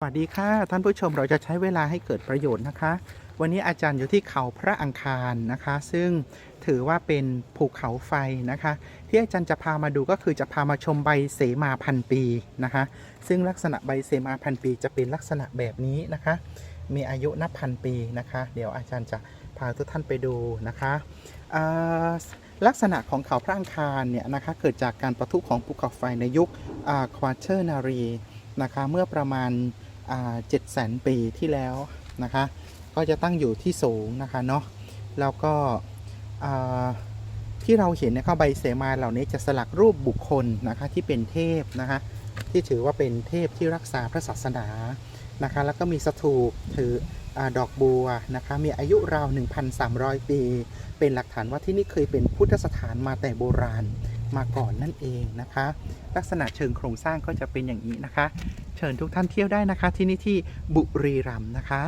สวัสดีค่ะท่านผู้ชมเราจะใช้เวลาให้เกิดประโยชน์นะคะ วันนี้อาจารย์อยู่ที่เขาพระอังคารนะคะ ซึ่งถือว่าเป็นภูเขาไฟนะคะ ที่อาจารย์จะพามาดูก็คือจะพามาชมใบเสมาพันปีนะคะ ซึ่งลักษณะใบเสมาพันปีจะเป็นลักษณะแบบนี้นะคะ มีอายุนับพันปีนะคะ เดี๋ยวอาจารย์จะพาทุกท่านไปดูนะคะลักษณะของเขาพระอังคารเนี่ยนะคะเกิดจากการประทุของภูเขาไฟในยุคควาเทอร์นารีนะคะเมื่อประมาณ เจ็ดแสนปีที่แล้วนะคะ ก็จะตั้งอยู่ที่สูงนะคะเนาะแล้วก็ที่เราเห็นนะคะใบเสมาเหล่านี้จะสลักรูปบุคคลนะคะที่เป็นเทพนะคะที่ถือว่าเป็นเทพที่รักษาพระศาสนานะคะแล้วก็มีสถูปถืออดอกบัวนะคะมีอายุราว 1,300 ปี เป็นหลักฐานว่าที่นี่เคยเป็นพุทธสถานมาแต่โบราณ มาก่อนนั่นเองนะคะ ลักษณะเชิงโครงสร้างก็จะเป็นอย่างนี้นะคะ เชิญทุกท่านเที่ยวได้นะคะที่นี่ที่บุรีรัมย์นะคะ